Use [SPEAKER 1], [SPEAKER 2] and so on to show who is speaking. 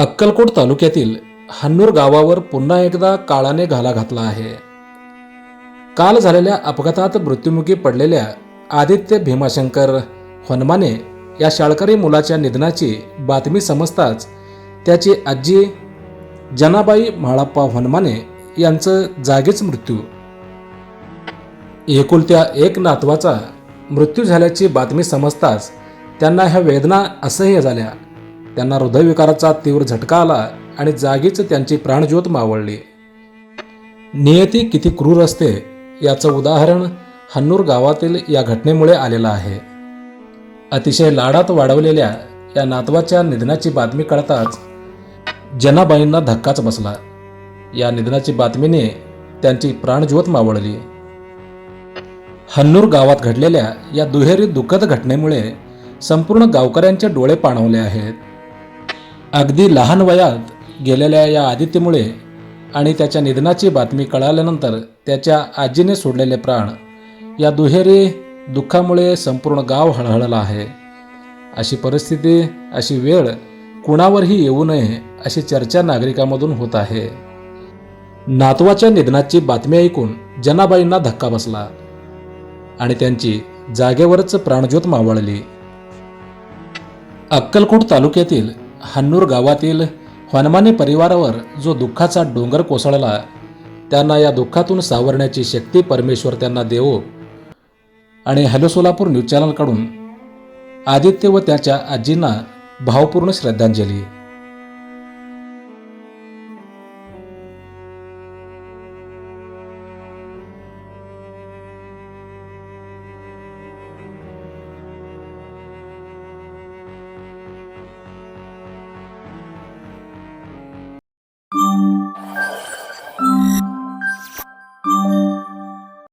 [SPEAKER 1] अक्कलकोट तालुक्यातील हन्नूर गावावर पुन्हा एकदा काळाने घाला घातला आहे. काल झालेल्या अपघातात मृत्युमुखी पडलेल्या आदित्य भीमाशंकर हनुमाने या शाळकरी मुलाच्या निधनाची बातमी समजताच त्याची आजी जनाबाई म्हाळाप्पा हनुमाने यांचं जागीच मृत्यू. एकुलत्या एक नातवाचा मृत्यू झाल्याची बातमी समजताच त्यांना ह्या वेदना असह्य झाल्या. त्यांना हृदयविकाराचा तीव्र झटका आला आणि जागीच त्यांची प्राणज्योत मावळली. नियती किती क्रूर असते याचं उदाहरण हन्नूर गावातील या घटनेमुळे आलेलं आहे. अतिशय लाडात वाढवलेल्या या नातवाच्या निधनाची बातमी कळताच जनाबाईंना धक्काच बसला. या निधनाची बातमीने त्यांची प्राणज्योत मावळली. हन्नूर गावात घडलेल्या या दुहेरी दुःखद घटनेमुळे संपूर्ण गावकऱ्यांचे डोळे पाणवले आहेत. अगदी लहान वयात गेलेल्या या आदित्यमुळे आणि त्याच्या निधनाची बातमी कळाल्यानंतर त्याच्या आजीने सोडलेले प्राण या दुहेरी दुःखामुळे संपूर्ण गाव हळहळला आहे. अशी परिस्थिती अशी वेळ कुणावरही येऊ नये अशी चर्चा नागरिकांमधून होत आहे. नातवाच्या निधनाची बातमी ऐकून जनाबाईंना धक्का बसला आणि त्यांची जागेवरच प्राणज्योत मावळली. अक्कलकोट तालुक्यातील हन्नूर गावातील हनुमाने परिवारावर जो दुःखाचा डोंगर कोसळला त्यांना या दुःखातून सावरण्याची शक्ती परमेश्वर त्यांना देवो. आणि हॅलो सोलापूर न्यूज चॅनलकडून आदित्य व त्याच्या आजींना भावपूर्ण श्रद्धांजली. Thank you.